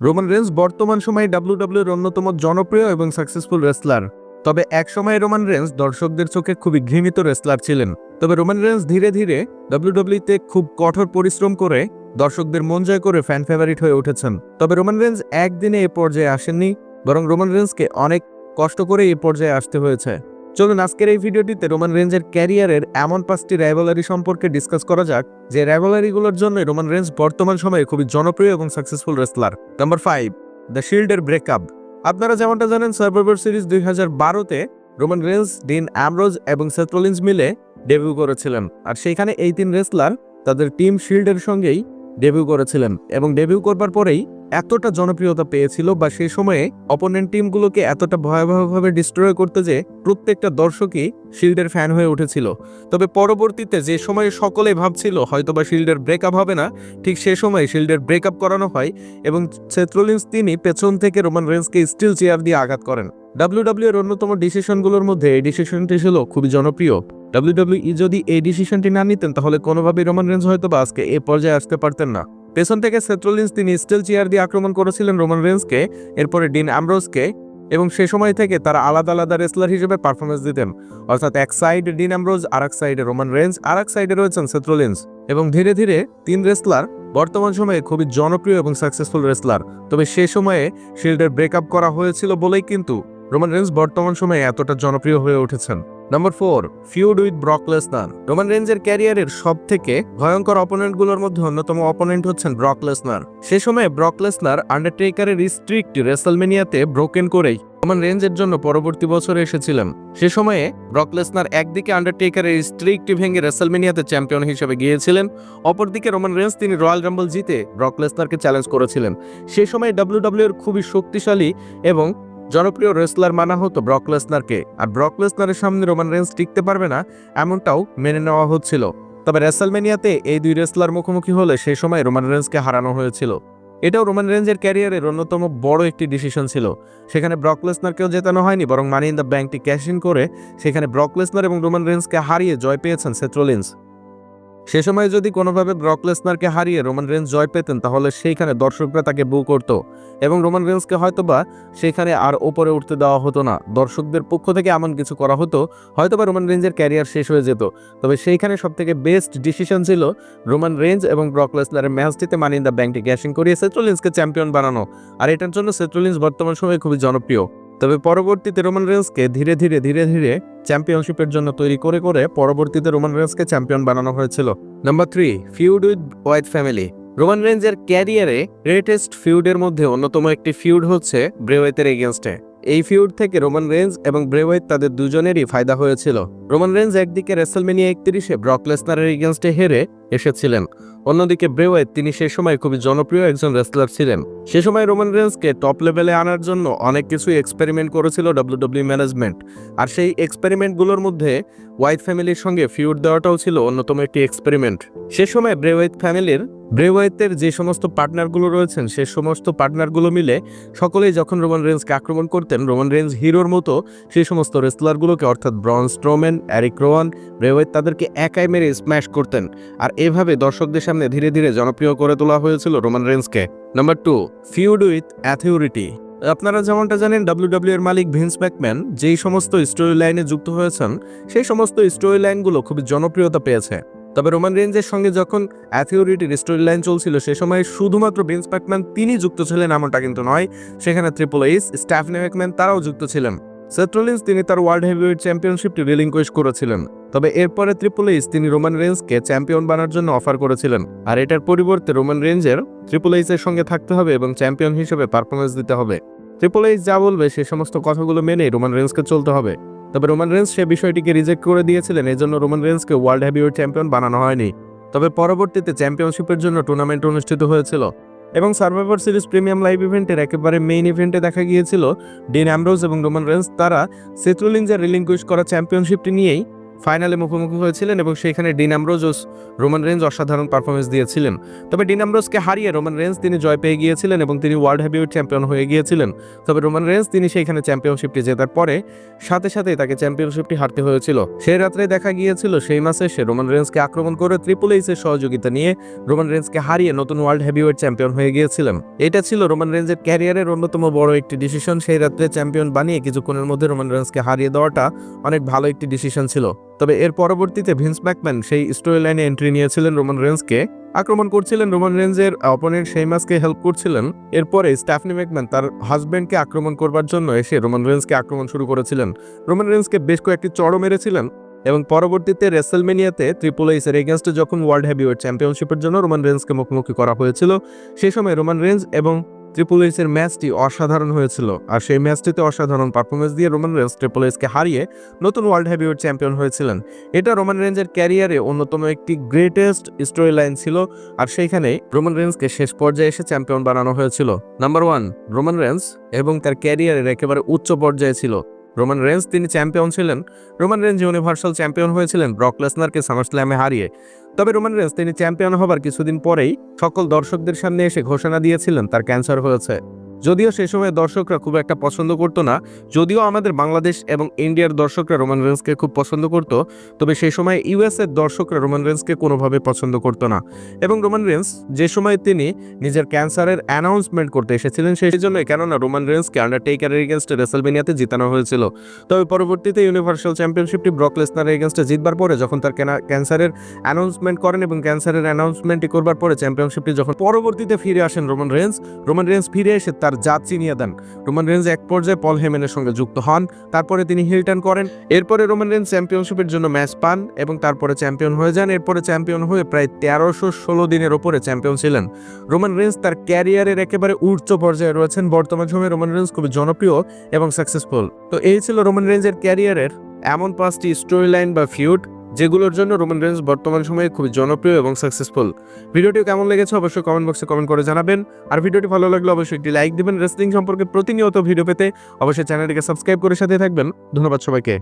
Roman Reigns বর্তমান সময়ে ডাব্লিউডাব্লিউর অন্যতম জনপ্রিয় এবং সাকসেসফুল রেসলার তবে এক সময় রোমান রেন্স দর্শকদের চোখে খুবই ঘৃণিত রেসলার ছিলেন। তবে রোমান রেন্স ধীরে ধীরে ডাব্লিউডাব্লিউতে খুব কঠোর পরিশ্রম করে দর্শকদের মন জয় করে ফ্যান ফেভারিট হয়ে উঠেছেন। তবে রোমান রেন্স একদিনে এ পর্যায়ে আসেননি, বরং রোমান রেন্সকে অনেক কষ্ট করে এ পর্যায়ে আসতে হয়েছে। চলুন আজকের এই ভিডিওটিতে রোমান রেঞ্জের ক্যারিয়ারের এমন পাঁচটি রাইভালারি সম্পর্কে ডিসকাস করা যাক, যে রাইভালারিগুলোর জন্য রোমান রেঞ্জ বর্তমান সময়ে খুবই জনপ্রিয় এবং successful wrestler number five the শিল্ডের breakup আপনারা যেমনটা জানেন সার্ভাইভার সিরিজ দুই হাজার বারোতে রোমান রেঞ্জ ডিন অ্যামরোজ এবং সেথ্রোলিন্স মিলে ডেবিউ করেছিলেন। আর সেইখানে এই তিন রেসলার তাদের টিম শিল্ডের সঙ্গেই ডেবিউ করেছিলেন এবং ডেবিউ করবার পরেই এতটা জনপ্রিয়তা পেয়েছিল বা সেই সময়ে অপোনেন্ট টিমগুলোকে এতটা ভয়াবহভাবে ডিস্ট্রয় করতে যে প্রত্যেকটা দর্শকই শিল্ডের ফ্যান হয়ে উঠেছিল। তবে পরবর্তীতে যে সময়ে সকলে ভাবছিল হয়তোবা শিল্ডের ব্রেকআপ হবে না, ঠিক সে সময় শিল্ডের ব্রেকআপ করানো হয় এবং সেত্রোলিন্স তিনি পেছন থেকে রোমান রেন্সকে স্টিল চেয়ার দিয়ে আঘাত করেন। ডাব্লিউডাব্লিউ এর অন্যতম ডিসিশনগুলোর মধ্যে এই ডিসিশনটি ছিল খুবই জনপ্রিয়। ডাব্লিউডাব্লিউ যদি এই ডিসিশনটি না নিতেন তাহলে কোনোভাবেই রোমান রেন্স হয়তো বা আজকে এ পর্যায়ে আসতে পারতেন না। পেছন থেকে সেত্রোলিন্স তিনি স্টিল চেয়ার দিয়ে আক্রমণ করেছিলেন রোমান রেন্সকে, এরপরে ডিন অ্যামব্রোসকে এবং সে সময় থেকে তারা আলাদা আলাদা রেসলার হিসেবে পারফরমেন্স দিতেন। অর্থাৎ এক সাইডে ডিন অ্যামব্রোজ আর এক সাইডে রোমান রেঞ্জ আর এক সাইডে রয়েছেন সেত্রোলিন্স। এবং ধীরে ধীরে তিন রেসলার বর্তমান সময়ে খুবই জনপ্রিয় এবং সাকসেসফুল রেসলার। তবে সে সময়ে শিল্ডের ব্রেকআপ করা হয়েছিল বলেই কিন্তু রোমান রেঞ্জ বর্তমান সময়ে এতটা জনপ্রিয় হয়ে উঠেছেন। Number four feud with Brock Lesnar Roman রেঞ্জের ক্যারিয়ারের সব থেকে ভয়ঙ্কর অপোনেন্টগুলোর মধ্যে অন্যতম অপোনেন্ট হচ্ছেন ব্রক লেসনার সে সময়ে ব্রক লেসনার আন্ডারটেকারের রিস্ট্রিক্ট রেসেলমেনিয়াতে ব্রোকেন করেই রোমান রেঞ্জের জন্য পরবর্তী বছরে এসেছিলেন। সে সময়ে ব্রক লেসনার একদিকে আন্ডারটেকারের স্ট্রিক্ট ভেঙে রেসেলমেনিয়াতে চ্যাম্পিয়ন হিসেবে গিয়েছিলেন, অপরদিকে রোমান রেঞ্জ তিনি রয়্যাল রাম্বল জিতে ব্রক লেসনারকে চ্যালেঞ্জ করেছিলেন। সে সময় ডাব্লিউডাব্লিউ এর খুবই শক্তিশালী এবং জনপ্রিয় রেসলার মানা হতো ব্রক লেসনারকে। আর ব্রক লেসনারের সামনে রোমান রেঞ্জ টিকতে পারবে না, এমনটাও মেনে নেওয়া হচ্ছিল। তবে রেসেলমেনিয়াতে এই দুই রেসলার মুখোমুখি হলে সেই সময় রোমান রেঞ্জকে হারানো হয়েছিল। এটাও রোমান রেঞ্জের ক্যারিয়ারের অন্যতম বড় একটি ডিসিশন ছিল। সেখানে ব্রকলেসনারকেও জেতানো হয়নি, বরং মানি ইন দ্য ব্যাংকটি ক্যাশ ইন করে সেখানে ব্রকলেসনার এবং রোমান রেঞ্জকে হারিয়ে জয় পেয়েছেন সেট্রোলিন্স সে সময় যদি কোনোভাবে ব্রক লেসনারকে হারিয়ে রোমান রেঞ্জ জয় পেতেন, তাহলে সেইখানে দর্শকরা তাকে বু করতো এবং রোমান রেঞ্জকে হয়তোবা সেখানে আর ওপরে উঠতে দেওয়া হতো না। দর্শকদের পক্ষ থেকে এমন কিছু করা হতো, হয়তোবা রোমান রেঞ্জের ক্যারিয়ার শেষ হয়ে যেত। তবে সেইখানে সব থেকে বেস্ট ডিসিশন ছিল রোমান রেঞ্জ এবং ব্রক লেসনারের ম্যাচটিতে মানি ব্যাংকটি ক্যাশিং করিয়ে সেট্রোলিন্সকে চ্যাম্পিয়ন বানানো। আর এটার জন্য সেট্রোলিন্স বর্তমান সময়ে খুবই জনপ্রিয়। তবে পরবর্তীতে রোমান রেন্সকে ধীরে ধীরে ধীরে ধীরে চ্যাম্পিয়নশিপের জন্য তৈরি করে করে পরবর্তীতে রোমান রেন্সকে চ্যাম্পিয়ন বানানো হয়েছিল। Number three feud with Wyatt family Roman রেঞ্জের ক্যারিয়ারে গ্রেটেস্ট ফিউডের মধ্যে অন্যতম একটি ফিউড হচ্ছে ব্রেওয়েতের এগেনস্টে এই ফিউড থেকে রোমান রেঞ্জ এবং ব্রেওয়েত তাদের দুজনেরই ফায়দা হয়েছিল। রোমান রেঞ্জ একদিকে রেসেলমেনিয়া একত্রিশে ব্রক লেসনারের এগেনস্টে হেরে এসেছিলেন। অন্যদিকে ব্রেওয়েত তিনি সে সময় খুবই জনপ্রিয় একজন রেসলার ছিলেন। সে সময় রোমান রেন্সকে টপ লেভেলে আনার জন্য অনেক কিছুই এক্সপেরিমেন্ট করেছিল ডাব্লিউডব্লিউ ম্যানেজমেন্ট। আর সেই এক্সপেরিমেন্টগুলোর মধ্যে হোয়াইট ফ্যামিলির সঙ্গে ফিউড দেওয়াটাও ছিল অন্যতম একটি এক্সপেরিমেন্ট সে সময় ব্রেওয়েত ফ্যামিলির ব্রেওয়েতের যে সমস্ত পার্টনারগুলো রয়েছেন, সে সমস্ত পার্টনারগুলো মিলে সকলেই যখন রোমান রেঞ্জকে আক্রমণ করতেন, রোমান রেঞ্জ হিরোর মতো সেই সমস্ত রেসলারগুলোকে অর্থাৎ ব্রন স্ট্রোমেন অ্যারিক রোয়ান ব্রেওয়েত তাদেরকে একাই মেরে স্ম্যাশ করতেন। আর এভাবে দর্শকদের সামনে ধীরে ধীরে জনপ্রিয় করে তোলা হয়েছিল Roman রেঞ্জকে number two feud with authority আপনারা যেমনটা জানেন ডাব্লিউডাব্লিউ এর মালিক ভিন্স ম্যাকম্যান যেই সমস্ত স্টোরি লাইনে যুক্ত হয়েছেন, সেই সমস্ত স্টোরি লাইনগুলো খুবই জনপ্রিয়তা পেয়েছে। তবে রোমান রেঞ্জের সঙ্গে যখন অ্যাথিওরিটির স্টোরি লাইন চলছিল, সে সময় শুধুমাত্র ভিন্স ম্যাকম্যান তিনি যুক্ত ছিলেন এমনটা কিন্তু নয়, সেখানে ট্রিপল এইস স্ট্যাফনে ম্যাকম্যান তারাও যুক্ত ছিলেন। সেট্রোলিন্স তিনি তার ওয়ার্ল্ড হেভিওয়েট চ্যাম্পিয়নশিপটি রিলিংকুইশ করেছিলেন। তবে এরপরে এইচ তিনি রোমান রেঞ্জকে চ্যাম্পিয়ন বানার জন্য অফার করেছিলেন। আর এটার পরিবর্তে রোমান রেঞ্জের ট্রিপল এইচের সঙ্গে থাকতে হবে এবং চ্যাম্পিয়ন হিসেবে পারফরমেন্স দিতে হবে। এইচ যা বলবে সে সমস্ত কথাগুলো মেনে রোমান রেঞ্জকে চলতে হবে। তবে রোমান রেঞ্জ সে বিষয়টিকে রিজেক্ট করে দিয়েছিলেন, এজন্য রোমান রেঞ্জকে ওয়ার্ল্ড হেভিওয়েট চ্যাম্পিয়ন বানানো হয়নি। তবে পরবর্তীতে চ্যাম্পিয়নশিপের জন্য টুর্নামেন্ট অনুষ্ঠিত হয়েছিল এবং সার্ভাইভার সিরিজ প্রিমিয়াম লাইভ ইভেন্টের একেবারে মেইন ইভেন্টে দেখা গিয়েছিল। ডিন অ্যামরোজ এবং রোমান রেঞ্জ তারা সেট্রোলিঞ্জার রিলিংকুইশ করা চ্যাম্পিয়নশিপটি নিয়েই ফাইনালে মুখোমুখি হয়েছিলেন এবং সেখানে ডিন ও রোমান রেঞ্জ অসাধারণ পারফরমেন্স দিয়েছিলেন। তবে ডিন হারিয়ে রোমান রেঞ্জ তিনি জয় পেয়ে গিয়েছিলেন এবং তিনি ওয়ার্ল্ড হেভিওয়েট চ্যাম্পিয়ন হয়ে গিয়েছিলেন। তবে রোমান রেঞ্জ তিনি সেইখানে চ্যাম্পিয়নশিপটি জেতার পরে সাথে সাথে তাকে চ্যাম্পিয়নশিপটি হারতে হয়েছিল। সেই রাত্রে দেখা গিয়েছিল সেই মাসে সে রোমান রেঞ্জকে আক্রমণ করে ট্রিপল এইসের সহযোগিতা নিয়ে রোমান রেঞ্জকে হারিয়ে নতুন ওয়ার্ল্ড হেভিওয়েট চ্যাম্পিয়ন হয়ে গিয়েছিলেন। এটা ছিল রোমান রেঞ্জের ক্যারিয়ারের অন্যতম বড় একটি ডিসিশন। সেই রাত্রে চ্যাম্পিয়ন বানিয়ে কিছুক্ষণের মধ্যে রোমান রেঞ্জকে হারিয়ে দেওয়াটা অনেক ভালো একটি ডিসিশন ছিল। তবে এর পরবর্তীতে ভিন্স ম্যাকম্যান সেই স্টোরি লাইনে এন্ট্রি নিয়েছিলেন রোমান রেঞ্জকে। আক্রমণ করছিলেন রোমান রেঞ্জের অপোনেন্ট সেই মাসকে হেল্প করছিলেন। এরপরে স্টাফনি ম্যাকম্যান তার হাজব্যান্ডকে আক্রমণ করবার জন্য এসে রোমান রেঞ্জকে আক্রমণ শুরু করেছিলেন। রোমান রেঞ্জকে বেশ কয়েকটি চড়ও মেরেছিলেন এবং পরবর্তীতে রেসেলমেনিয়াতে ট্রিপল এইসের এগেনস্টে যখন ওয়ার্ল্ড হেভিওয়েট চ্যাম্পিয়নশিপের জন্য রোমান রেঞ্জকে মুখোমুখি করা হয়েছিল সেই সময় রোমান রেঞ্জ এবং ট্রিপল এইসের ম্যাচটি অসাধারণ হয়েছিল, আর সেই ম্যাচটিতে অসাধারণ পারফরমেন্স দিয়ে রোমান রেঞ্জ ট্রিপল এইচকে হারিয়ে নতুন ওয়ার্ল্ড হেভিওয়েট চ্যাম্পিয়ন হয়েছিলেন। এটা রোমান রেঞ্জের ক্যারিয়ারে অন্যতম একটি গ্রেটেস্ট স্টোরি লাইন ছিল, আর সেইখানে রোমান রেঞ্জকে শেষ পর্যায়ে এসে চ্যাম্পিয়ন বানানো হয়েছিল। নাম্বার ওয়ান রোমান রেঞ্জ এবং তার ক্যারিয়ারের একেবারে উচ্চ পর্যায়ে ছিল। রোমান রেঞ্জ তিনি চ্যাম্পিয়ন ছিলেন। রোমান রেঞ্জ ইউনিভার্সাল চ্যাম্পিয়ন হয়েছিলেন ব্রক লেসনারকে সামারস্ল্যামে হারিয়ে। তবে রোমান রেঞ্জ তিনি চ্যাম্পিয়ন হবার কিছুদিন পরেই সকল দর্শকদের সামনে এসে ঘোষণা দিয়েছিলেন, তার ক্যান্সার হয়েছে। যদিও সে সময় দর্শকরা খুব একটা পছন্দ করতো না, যদিও আমাদের বাংলাদেশ এবং ইন্ডিয়ার দর্শকরা রোমান রেন্সকে খুব পছন্দ করতো, তবে সেই সময় ইউএস এর দর্শকরা রোমান রেন্সকে কোনোভাবে পছন্দ করতো না। এবং রোমান রেন্স যে সময় তিনি নিজের ক্যান্সারের অ্যানাউন্সমেন্ট করতে এসেছিলেন, সেই জন্য কেননা রোমান রেঞ্জকে আন্ডারটেকারের এগেনস্টে রেসেলবেনিয়াতে জিতানো হয়েছিল। তবে পরবর্তীতে ইউনিভার্সাল চ্যাম্পিয়নশিপটি ব্রক লেসনারের এগেনস্টে জিতবার পরে যখন তার ক্যান্সারের অ্যানাউন্সমেন্ট করেন এবং ক্যান্সারের অ্যানাউন্সমেন্টটি করবার পরে চ্যাম্পিয়নশিপটি যখন পরবর্তীতে ফিরে আসেন রোমান রেন্স রোমান রেন্স ফিরে এসে তার জাত চিনিয়ে দেন। রোমান রেঞ্জ এক পর্যায়ে পল হেমেনের সঙ্গে যুক্ত হন, তারপরে তিনি হিল টার্ন করেন। এরপরে রোমান রেঞ্জ চ্যাম্পিয়নশিপের জন্য ম্যাচ পান এবং তারপরে চ্যাম্পিয়ন হয়ে যান। এরপরে চ্যাম্পিয়ন হয়ে প্রায় তেরোশো ষোলো দিনের ওপরে চ্যাম্পিয়ন ছিলেন। রোমান রেঞ্জ তার ক্যারিয়ারের একেবারে উচ্চ পর্যায়ে রয়েছেন। বর্তমান সময়ে রোমান রেঞ্জ খুবই জনপ্রিয় এবং সাকসেসফুল তো এই ছিল রোমান রেঞ্জের ক্যারিয়ারের এমন পাঁচটি স্টোরি লাইন বা ফিউড যেগুলোর জন্য রোমান রেন্স বর্তমান সময়ে খুবই জনপ্রিয় এবং সাকসেসফুল ভিডিওটি কেমন লেগেছে অবশ্যই কমেন্ট বক্সে কমেন্ট করে জানাবেন। আর ভিডিওটি ভালো লাগলে অবশ্যই একটি লাইক দেবেন। রেসলিং সম্পর্কে প্রতিনিয়ত ভিডিও পেতে অবশ্যই চ্যানেলটিকে সাবস্ক্রাইব করে সাথে থাকবেন। ধন্যবাদ সবাইকে।